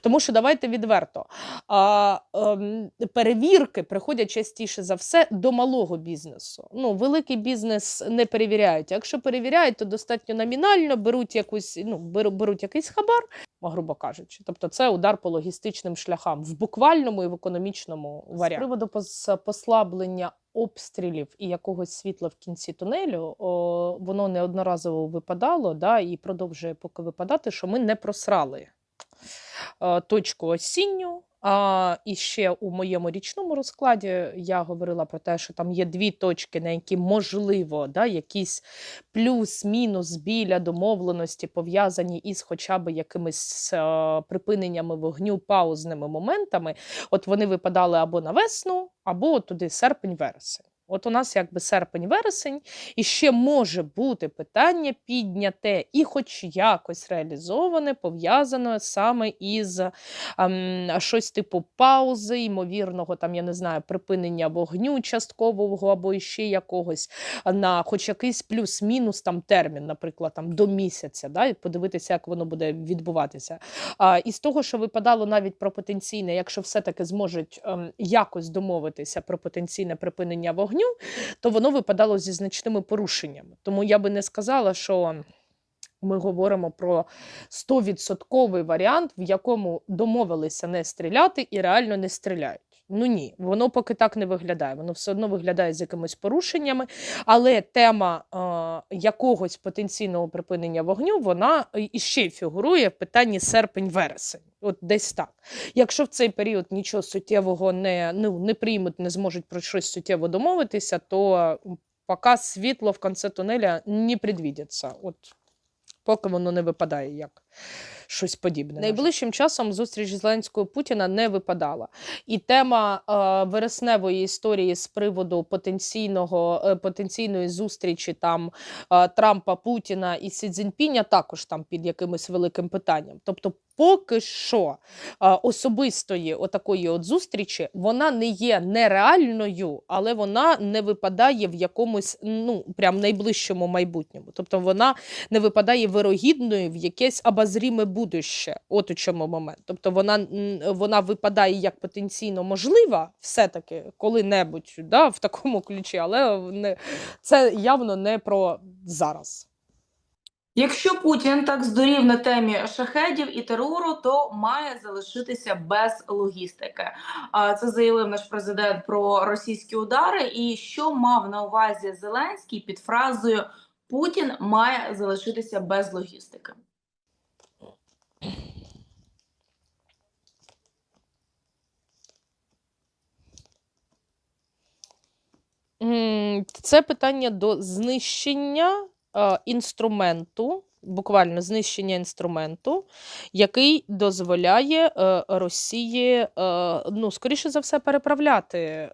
Тому що давайте відверто. А, ем, перевірки приходять частіше за все до малого бізнесу. Ну, великий бізнес не перевіряють. Якщо перевіряють, то достатньо номінально беруть якусь, ну, беруть якийсь хабар, грубо кажучи. Тобто це удар по логістичним шляхам в буквальному і в економічному варіанті. З приводу пос- послаблення обстрілів і якогось світла в кінці тунелю, о, воно неодноразово випадало, да, і продовжує поки випадати, що ми не просрали точку осінню. А, і ще у моєму річному розкладі я говорила про те, що там є дві точки, на які можливо да, якісь плюс-мінус біля домовленості пов'язані із хоча б якимись е, припиненнями вогню, паузними моментами. От вони випадали або на весну, або туди серпень-вересень. От у нас якби серпень-вересень, і ще може бути питання підняте і хоч якось реалізоване, пов'язане саме із ем, щось типу паузи, ймовірного, там, я не знаю, припинення вогню часткового або ще якогось на хоч якийсь плюс-мінус там термін, наприклад, там до місяця, да, і подивитися, як воно буде відбуватися. А, і з того, що випадало навіть про потенційне, якщо все-таки зможуть ем, якось домовитися про потенційне припинення вогню, то воно випадало зі значними порушеннями. Тому я би не сказала, що. Ми говоримо про 100% варіант, в якому домовилися не стріляти і реально не стріляють. Ну ні, воно поки так не виглядає. Воно все одно виглядає з якимись порушеннями, але тема е, якогось потенційного припинення вогню вона іще фігурує в питанні серпень-вересень. От десь так. Якщо в цей період нічого суттєвого не, ну, не приймуть, не зможуть про щось суттєво домовитися, то поки світло в кінці тунеля не предвідиться. От поки воно не випадає як щось подібне. Найближчим часом зустріч Зеленського Путіна не випадала. І тема е, вересневої історії з приводу потенційного е, потенційної зустрічі там е, Трампа, Путіна і Сі Цзіньпіня також там під якимось великим питанням. Тобто, поки що особистої отакої от зустрічі вона не є нереальною, але вона не випадає в якомусь ну прям найближчому майбутньому. Тобто вона не випадає вирогідною в якесь обозріме будуще. От у чому момент. Тобто вона, вона випадає як потенційно можлива, все-таки коли-небудь да, в такому ключі, але не, це явно не про зараз. Якщо Путін так здурів на темі шахедів і терору, то має залишитися без логістики. Це заявив наш президент про російські удари. І що мав на увазі Зеленський під фразою Путін має залишитися без логістики. Це питання до знищення інструменту, буквально знищення інструменту, який дозволяє е, Росії, е, ну, скоріше за все, переправляти е,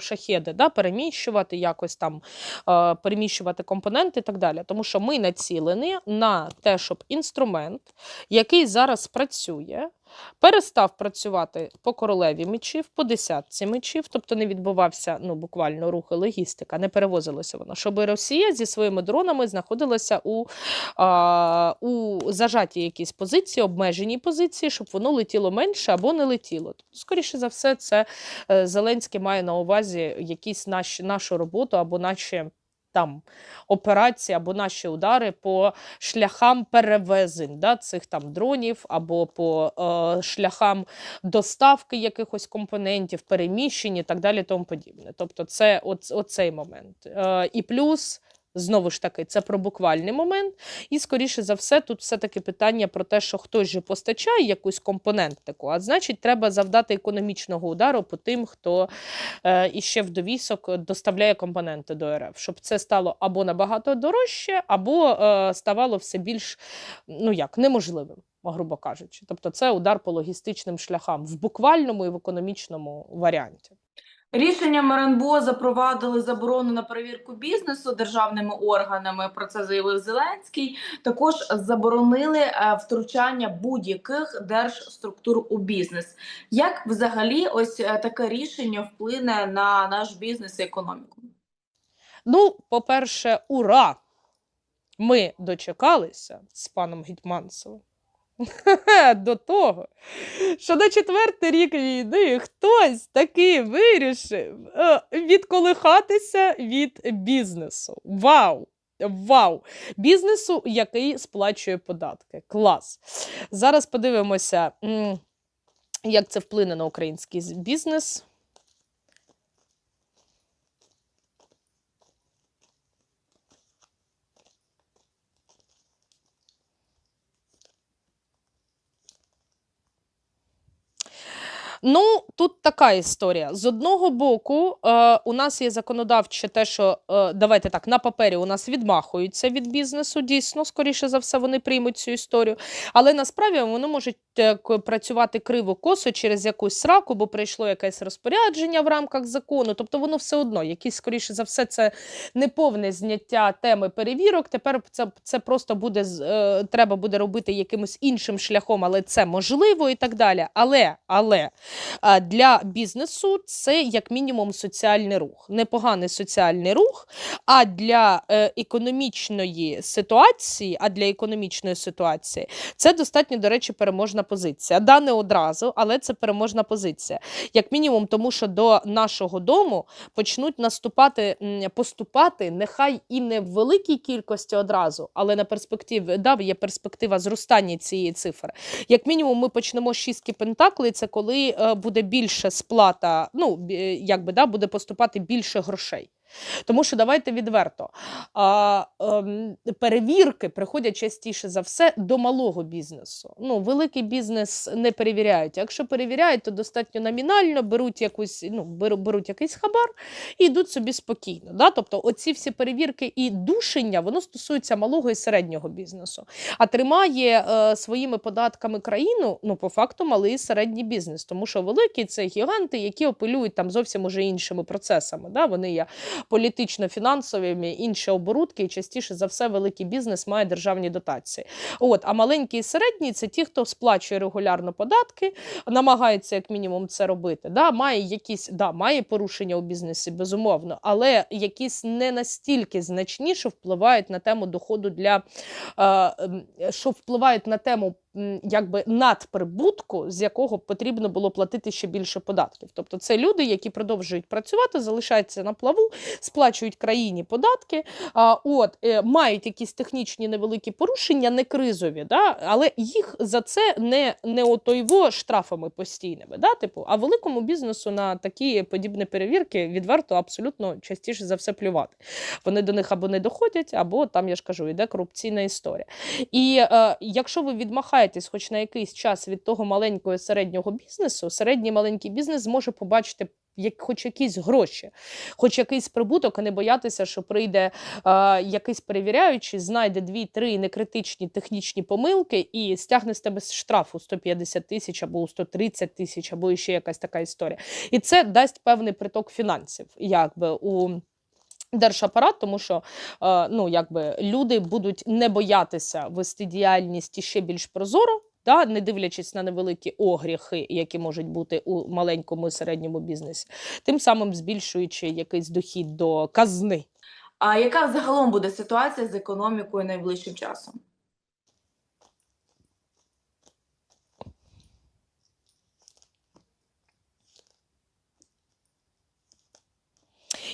шахеди, да, переміщувати якось там, е, переміщувати компоненти і так далі. Тому що ми націлені на те, щоб інструмент, який зараз працює, перестав працювати по королеві мечів, по десятці мечів, тобто не відбувався ну, буквально рух і логістика, не перевозилося воно, щоб Росія зі своїми дронами знаходилася у, а, у зажатій якійсь позиції, обмеженій позиції, щоб воно летіло менше або не летіло. Тобто, скоріше за все, це е, Зеленський має на увазі якісь наші, нашу роботу або наші. Там операції або наші удари по шляхам перевезень да, цих там дронів, або по е, шляхам доставки якихось компонентів, переміщень і так далі, тому подібне. Тобто, це оц, оцей момент. Е, і плюс. Знову ж таки, це про буквальний момент. І, скоріше за все, тут все-таки питання про те, що хтось же постачає якусь компонентику, а значить, треба завдати економічного удару по тим, хто е, іще в довісок доставляє компоненти до РФ, щоб це стало або набагато дорожче, або е, ставало все більш ну як, неможливим, грубо кажучи. Тобто, це удар по логістичним шляхам в буквальному і в економічному варіанті. Рішенням РНБО запровадили заборону на перевірку бізнесу державними органами. Про це заявив Зеленський. Також заборонили е, втручання будь-яких держструктур у бізнес. Як взагалі ось е, таке рішення вплине на наш бізнес і економіку? Ну, по-перше, ура! Ми дочекалися з паном Гетьманцевим. до того, що на четвертий рік війни хтось таки вирішив е, відколихатися від бізнесу. Вау! Вау! Бізнесу, який сплачує податки. Клас. Зараз подивимося, як це вплине на український бізнес. Ну, тут така історія. З одного боку, е, у нас є законодавче те, що е, давайте так, на папері у нас відмахуються від бізнесу, дійсно, скоріше за все, вони приймуть цю історію. Але насправді вони можуть працювати криво косо через якусь сраку, бо прийшло якесь розпорядження в рамках закону. Тобто воно все одно, якісь, скоріше за все, це неповне зняття теми перевірок. Тепер це, це просто буде е, треба буде робити якимось іншим шляхом, але це можливо і так далі. Але, але для бізнесу це як мінімум соціальний рух, непоганий соціальний рух. А для е, економічної ситуації, а для економічної ситуації це достатньо, до речі, переможна позиція. Да, не одразу, але це переможна позиція. Як мінімум, тому що до нашого дому почнуть наступати, поступати, нехай і не в великій кількості одразу, але на перспективі да, є перспектива зростання цієї цифри. Як мінімум, ми почнемо з шістки пентаклей, це коли е, буде більше сплата, ну якби да, буде поступати більше грошей. Тому що давайте відверто. А, ем, перевірки приходять частіше за все до малого бізнесу. Ну, великий бізнес не перевіряють. Якщо перевіряють, то достатньо номінально беруть якусь, ну, беру- беруть якийсь хабар і йдуть собі спокійно. Да? Тобто, оці всі перевірки і душення, воно стосується малого і середнього бізнесу. А тримає е, своїми податками країну, ну, по факту, малий і середній бізнес. Тому що великі це гіганти, які апелюють там зовсім уже іншими процесами. Да? Вони є політично-фінансовими, інші оборудки, і частіше за все великий бізнес має державні дотації. От, а маленький і середній це ті, хто сплачує регулярно податки, намагається як мінімум це робити. Да? Має якісь да, має порушення у бізнесі, безумовно, але якісь не настільки значні, що впливають на тему доходу для е, що впливають на тему. Якби надприбутку, з якого потрібно було платити ще більше податків. Тобто це люди, які продовжують працювати, залишаються на плаву, сплачують країні податки, от, е, мають якісь технічні невеликі порушення, не кризові, да, але їх за це не, не отойво штрафами постійними. Да, типу, а великому бізнесу на такі подібні перевірки відверто абсолютно частіше за все плювати. Вони до них або не доходять, або там, я ж кажу, йде корупційна історія. І е, якщо ви відмахаєтесь хоч на якийсь час від того маленького і середнього бізнесу, середній маленький бізнес зможе побачити як, хоч якісь гроші, хоч якийсь прибуток, а не боятися, що прийде е, якийсь перевіряючий, знайде дві-три некритичні технічні помилки і стягне з тебе штрафу 150 тисяч або 130 тисяч, або ще якась така історія. І це дасть певний приток фінансів, якби у. Держапарат, тому що е, ну, якби люди будуть не боятися вести діяльність ще більш прозоро, да, не дивлячись на невеликі огріхи, які можуть бути у маленькому і середньому бізнесі, тим самим збільшуючи якийсь дохід до казни. А яка загалом буде ситуація з економікою найближчим часом?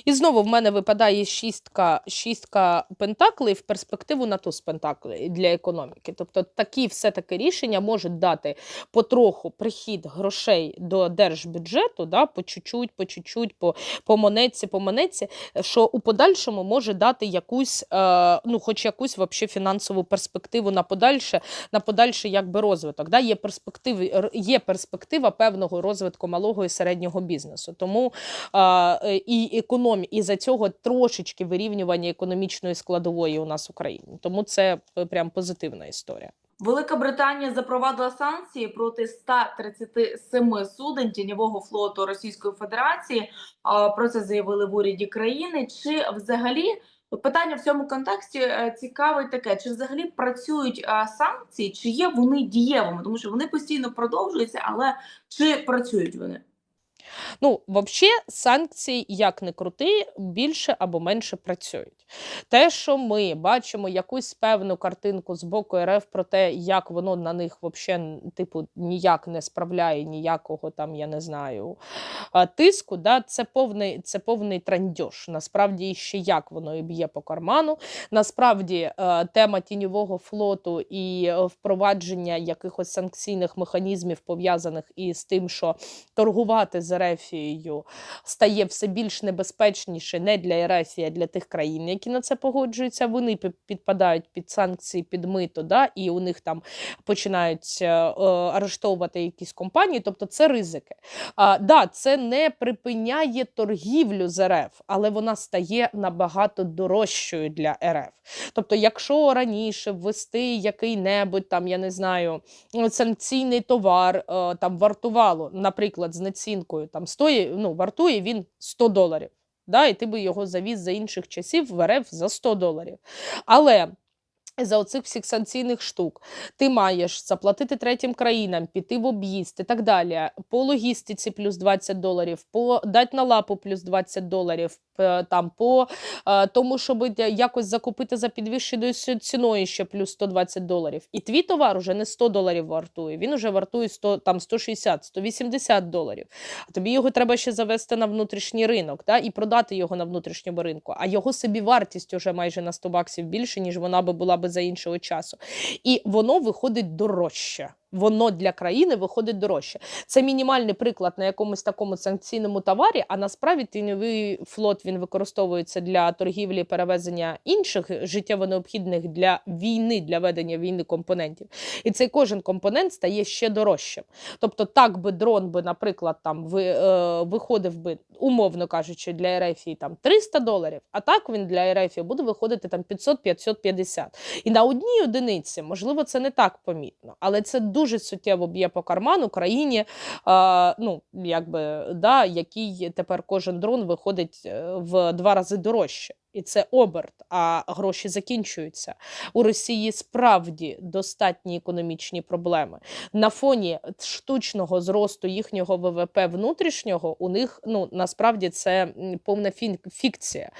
І знову в мене випадає шістка, шістка пентаклей в перспективу на туз пентаклей для економіки. Тобто такі все-таки рішення можуть дати потроху прихід грошей до держбюджету, да, по чуть-чуть, по чуть-чуть, по, по монетці, по монетці, що у подальшому може дати якусь, е, ну, хоч якусь вообще фінансову перспективу на подальше, на подальший якби розвиток. Да? Є, перспективи, є перспектива певного розвитку малого і середнього бізнесу. Тому е, і економі, і за цього трошечки вирівнювання економічної складової у нас в Україні. Тому це е, прям позитивна історія. Велика Британія запровадила санкції проти 137 суден тіньового флоту Російської Федерації. Про це заявили в уряді країни. Чи взагалі питання в цьому контексті е, цікаве таке: чи взагалі працюють е, санкції, чи є вони дієвими? Тому що вони постійно продовжуються, але чи працюють вони? Ну, взагалі, санкції, як не крути, більше або менше працюють. Те, що ми бачимо якусь певну картинку з боку РФ про те, як воно на них взагалі типу ніяк не справляє ніякого там, я не знаю, тиску, да, це повний, це повний трандьош. Насправді ще як воно і б'є по карману. Насправді е, тема тіньового флоту і впровадження якихось санкційних механізмів пов'язаних із тим, що торгувати з Ерефією стає все більш небезпечніше не для Ерефії, а для тих країн, які на це погоджуються. Вони підпадають під санкції, під мито, да, і у них там починають е, е, арештовувати якісь компанії. Тобто це ризики. А, да, це не припиняє торгівлю з РФ, але вона стає набагато дорожчою для РФ. Тобто, якщо раніше ввести який-небудь там, я не знаю, санкційний товар е, там вартувало, наприклад, з націнкою там стоїть, ну, вартує він 100 доларів. Да, і ти би його завіз за інших часів в РФ за 100 доларів. Але за оцих всіх санкційних штук ти маєш заплатити третім країнам, піти в об'їзд і так далі. По логістиці плюс 20 доларів, по дать на лапу плюс 20 доларів, е, там по е, тому, щоб якось закупити за підвищеною ці- ціною ще плюс 120 доларів. І твій товар уже не 100 доларів вартує, він уже вартує 100, там 160, 180 доларів. А тобі його треба ще завести на внутрішній ринок да, і продати його на внутрішньому ринку. А його собівартість уже майже на 100 баксів більше, ніж вона би була би за іншого часу. І воно виходить дорожче. Воно для країни виходить дорожче. Це мінімальний приклад на якомусь такому санкційному товарі, а насправді тіньовий флот він використовується для торгівлі перевезення інших життєво необхідних для війни, для ведення війни компонентів. І цей кожен компонент стає ще дорожчим. Тобто, так би дрон би, наприклад, там ви, е, виходив би, умовно кажучи, для Ерефії там 300 доларів, а так він для Ерефії буде виходити там 500-550. І на одній одиниці, можливо, це не так помітно, але це дуже суттєво б'є по карману країні, ну, якби, да, який тепер кожен дрон виходить е, в два рази дорожче. І це оберт, а гроші закінчуються. У Росії справді достатні економічні проблеми. На фоні штучного зросту їхнього ВВП внутрішнього у них ну насправді це повна фікція.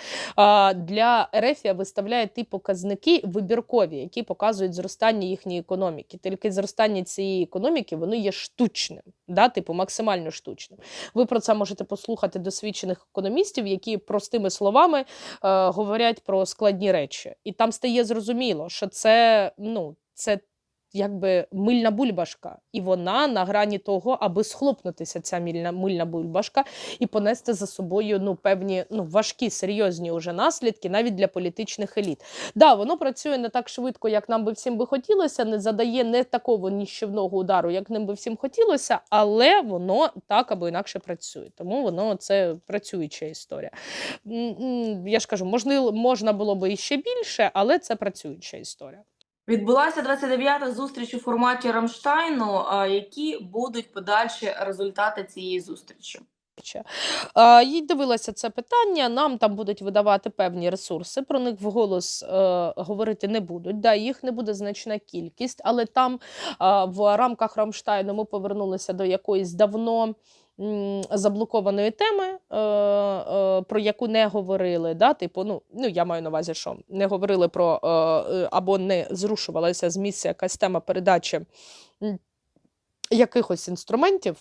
Для Ерефія виставляє ті показники вибіркові, які показують зростання їхньої економіки. Тільки зростання цієї економіки воно є штучним, да, типу максимально штучним. Ви про це можете послухати досвідчених економістів, які простими словами е, говорять про складні речі. І там стає зрозуміло, що це, ну, це якби мильна бульбашка, і вона на грані того, аби схлопнутися, ця мильна, мильна бульбашка, і понести за собою ну, певні ну, важкі, серйозні уже наслідки навіть для політичних еліт. Да, воно працює не так швидко, як нам би всім би хотілося, не задає не такого ніщівного удару, як ним би всім хотілося, але воно так або інакше працює. Тому воно це працююча історія. Я ж кажу, можна було би іще більше, але це працююча історія. Відбулася 29-та зустріч у форматі Рамштайну. Які будуть подальші результати цієї зустрічі? Їй дивилася це питання. Нам там будуть видавати певні ресурси. Про них вголос е, говорити не будуть. Да, їх не буде значна кількість, але там а, в рамках Рамштайну ми повернулися до якоїсь давно. Заблокованої теми, е, е, про яку не говорили, да? типу, ну, ну я маю на увазі, що не говорили про е, або не зрушувалася з місця якась тема передачі якихось інструментів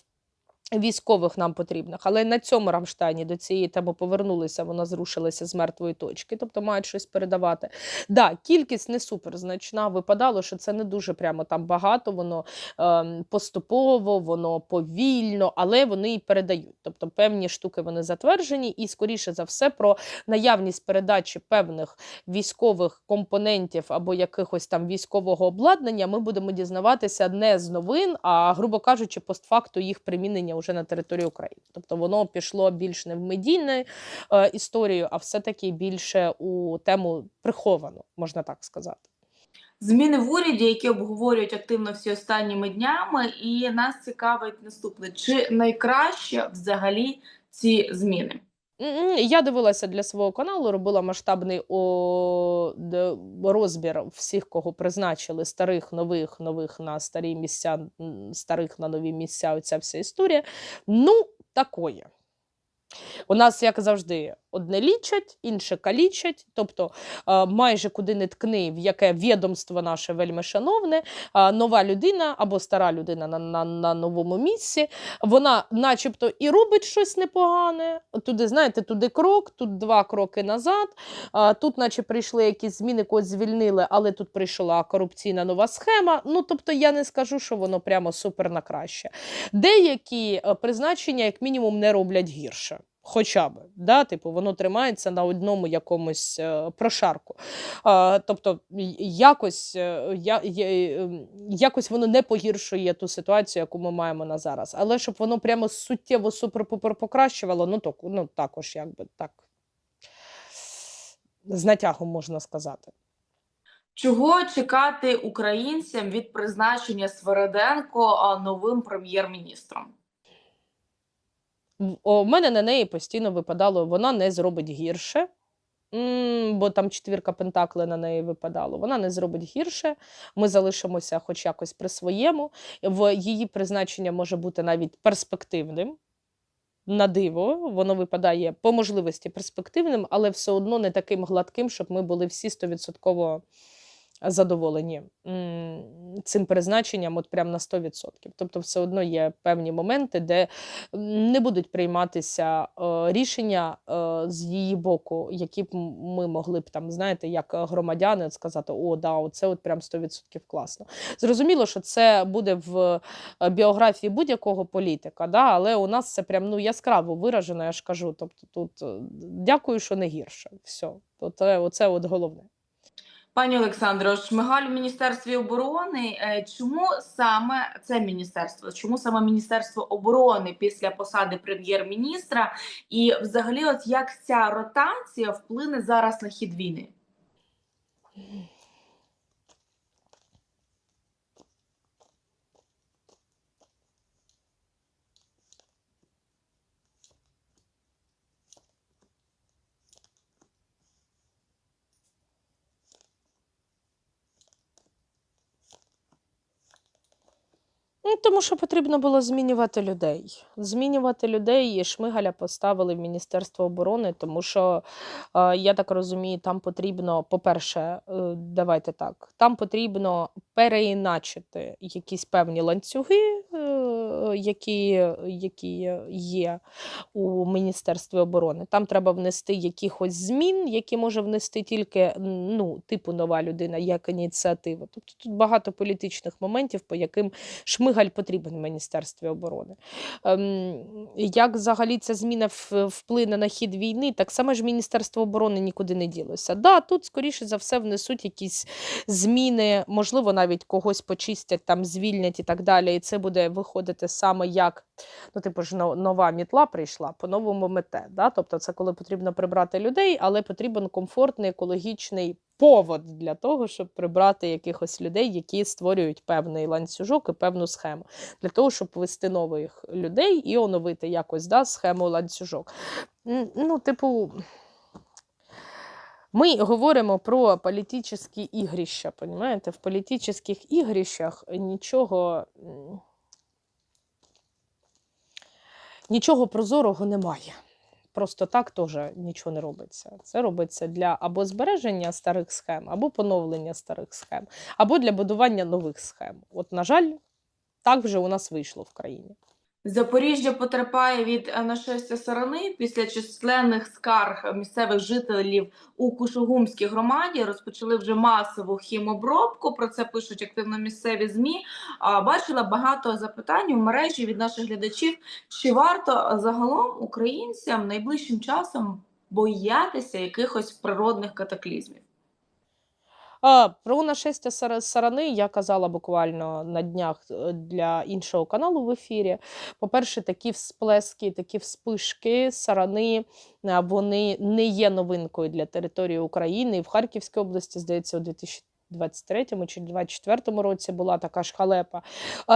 військових нам потрібних. Але на цьому Рамштайні до цієї теми повернулися, вона зрушилася з мертвої точки, тобто мають щось передавати. Да, кількість не суперзначна. Випадало, що це не дуже прямо там багато, воно ем, поступово, воно повільно, але вони і передають. Тобто певні штуки вони затверджені, і скоріше за все про наявність передачі певних військових компонентів або якихось там військового обладнання ми будемо дізнаватися не з новин, а грубо кажучи, постфакту їх примінення вже на території України. Тобто воно пішло більш не в медійну е, історію, а все-таки більше у тему приховану, можна так сказати. Зміни в уряді, які обговорюють активно всі останніми днями, і нас цікавить наступне: чи найкраще взагалі ці зміни? Я дивилася для свого каналу, робила масштабний розбір всіх, кого призначили, старих, нових, нових на старі місця, старих на нові місця. Оця вся історія. Ну, такое. У нас, як завжди, одне лічать, інше калічать. Тобто, е, майже куди не ткни, в яке відомство наше вельми шановне, е, нова людина або стара людина на, на, на новому місці, вона начебто і робить щось непогане. Туди, знаєте, туди крок, тут два кроки назад. Тут, наче прийшли якісь зміни, когось звільнили, але тут прийшла корупційна нова схема. Ну, тобто, я не скажу, що воно прямо супер на краще. Деякі е, призначення, як мінімум, не роблять гірше. Хоча б, да? типу, воно тримається на одному якомусь е, прошарку. Тобто, якось, е, я, я, е, якось воно не погіршує ту ситуацію, яку ми маємо на зараз. Але щоб воно прямо суттєво супер-пупер покращувало, ну, то, ну також якби так. З натягом можна сказати. Чого чекати українцям від призначення Свереденко новим прем'єр-міністром? У мене на неї постійно випадало, вона не зробить гірше. Бо там четвірка пентакли на неї випадало. Вона не зробить гірше. Ми залишимося хоч якось при своєму. В її призначення може бути навіть перспективним. На диво, воно випадає по можливості перспективним, але все одно не таким гладким, щоб ми були всі стовідсотково задоволені цим призначенням, от прям на 100%. Тобто, все одно є певні моменти, де не будуть прийматися е, рішення е, з її боку, які б ми могли б там, знаєте, як громадяни сказати: о, да, оце от прям 100% класно. Зрозуміло, що це буде в е, біографії будь-якого політика, да, але у нас це прям ну яскраво виражено, я ж кажу. Тобто, тут дякую, що не гірше. Все, оце, оце от головне. Пані Олександро, Шмигаль в Міністерстві оборони. Е, Чому саме це міністерство? Чому саме Міністерство оборони після посади прем'єр-міністра? І взагалі, от як ця ротація вплине зараз на хід війни? Тому що потрібно було змінювати людей. Змінювати людей і Шмигаля поставили в Міністерство оборони, тому що, е, я так розумію, там потрібно, по-перше, е, давайте так, там потрібно переіначити якісь певні ланцюги, е, які, які є у Міністерстві оборони. Там треба внести якихось змін, які може внести тільки ну, типу нова людина, як ініціатива. Тобто тут багато політичних моментів, по яким Шмигаль потрібен в Міністерстві оборони. Ем, як взагалі ця зміна вплине на хід війни, так само ж Міністерство оборони нікуди не ділося. Да, тут, скоріше за все, внесуть якісь зміни, можливо, навіть когось почистять, там звільнять і так далі. І це буде виходити саме як ну, типу ж нова мітла прийшла, по-новому мете. Да? Тобто, це коли потрібно прибрати людей, але потрібен комфортний екологічний повод для того, щоб прибрати якихось людей, які створюють певний ланцюжок і певну схему, для того, щоб ввести нових людей і оновити якось да, схему ланцюжок. Ну, типу. Ми говоримо про політичні ігрища, понімаєте? В політичних ігрищах нічого, нічого прозорого немає. Просто так теж нічого не робиться. Це робиться для або збереження старих схем, або поновлення старих схем, або для будування нових схем. От, на жаль, так вже у нас вийшло в країні. Запоріжжя потерпає від е, нашестя сарани після численних скарг місцевих жителів у Кушугумській громаді. Розпочали вже масову хімобробку. Про це пишуть активно місцеві змі. Бачила багато запитань у мережі від наших глядачів. Чи варто загалом українцям найближчим часом боятися якихось природних катаклізмів? А, про нашестя сара- сарани я казала буквально на днях е, для іншого каналу в ефірі. По-перше, такі всплески, такі вспишки сарани е, вони не є новинкою для території України. В Харківській області, здається, у 2000 23-му чи 24-му році була така ж халепа.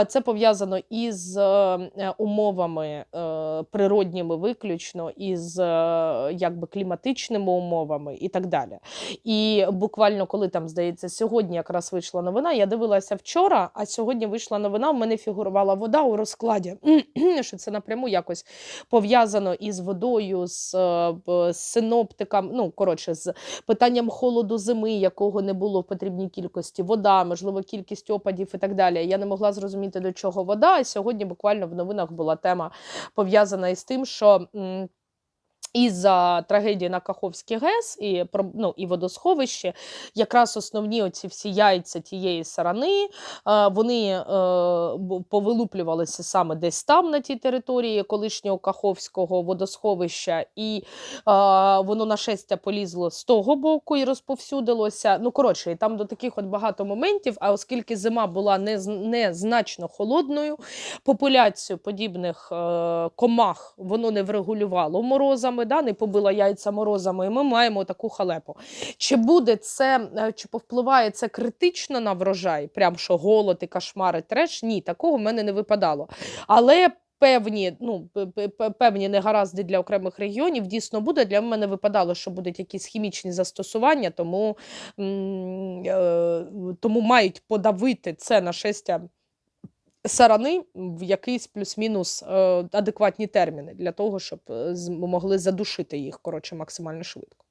Це пов'язано із е, умовами е, природніми виключно, із е, якби кліматичними умовами і так далі. І буквально коли там здається, сьогодні якраз вийшла новина. Я дивилася вчора, а сьогодні вийшла новина. В мене фігурувала вода у розкладі. що це напряму якось пов'язано із водою, з, з синоптиком. Ну коротше, з питанням холоду зими, якого не було в потрібній кількості, вода, можливо, кількість опадів і так далі. Я не могла зрозуміти, до чого вода. І сьогодні буквально в новинах була тема пов'язана із тим, що. М, із-за трагедії на Каховській ГЕС і, ну, і водосховище, якраз основні оці всі яйця тієї сарани, е, вони е, повилуплювалися саме десь там, на тій території колишнього Каховського водосховища, і е, воно нашестя полізло з того боку і розповсюдилося. Ну, коротше, і там до таких от багато моментів, а оскільки зима була незначно холодною, популяцію подібних комах воно не врегулювало морозами, да, не побило яйця морозами, і ми маємо таку халепу. Чи буде це, е, чи повпливає це критично на врожай? Прям що голод і кошмари, треш? Ні, такого в мене не випадало. Але певні, ну, певні негаразди для окремих регіонів дійсно буде. Для мене випадало, що будуть якісь хімічні застосування, тому, е, тому мають подавити це нашестя сарани в якийсь плюс-мінус е, адекватні терміни для того, щоб е, могли задушити їх коротше максимально швидко.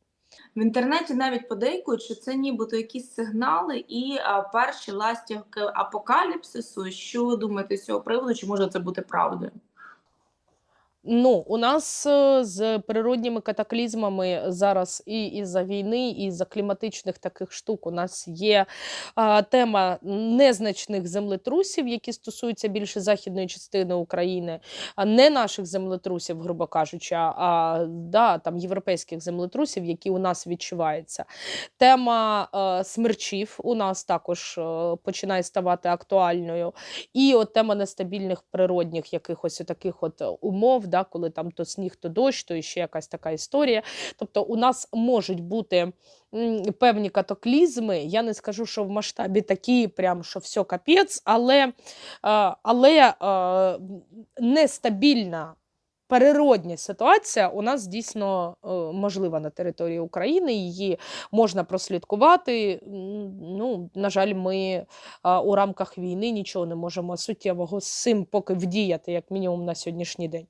В інтернеті навіть подейкують, що це нібито якісь сигнали і а, перші ластівки апокаліпсису. Що думаєте з цього приводу? Чи може це бути правдою? Ну, у нас е, з природніми катаклізмами зараз і із-за війни, і із-за кліматичних таких штук у нас є а, тема незначних землетрусів, які стосуються більше західної частини України, а не наших землетрусів, грубо кажучи, а, а да, там європейських землетрусів, які у нас відчуваються. Тема е, смерчів у нас також е, починає ставати актуальною. І от тема нестабільних природних якихось таких от умов, да, коли там то сніг, то дощ, то ще якась така історія. Тобто у нас можуть бути певні катаклізми. Я не скажу, що в масштабі такі, прям що все капець, але, але нестабільна. Переродня ситуація у нас дійсно е, можлива на території України. Її можна прослідкувати. Ну, на жаль, ми у рамках війни нічого не можемо суттєвого з цим поки вдіяти, як мінімум на сьогоднішній день.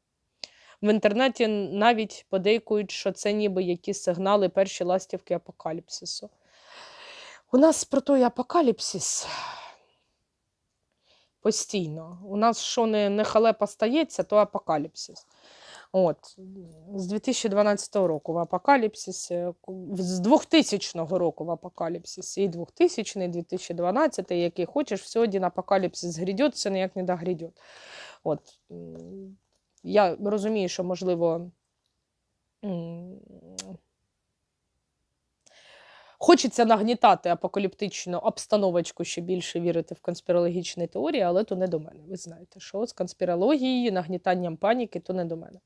В інтернеті навіть подейкують, що це ніби якісь сигнали перші ластівки апокаліпсису. У нас про той апокаліпсис постійно. У нас що не, не халепа стається, то апокаліпсис. От, з 2012 року в апокаліпсисі, з 2000 року в апокаліпсисі, і 2000, і 2012, який хочеш, все один апокаліпсис грядет, все ніяк не догрядет. От, я розумію, що можливо. Хочеться нагнітати апокаліптичну обстановочку, ще більше вірити в конспірологічні теорії, але то не до мене. Ви знаєте, що з конспірологією, нагнітанням паніки, то не до мене.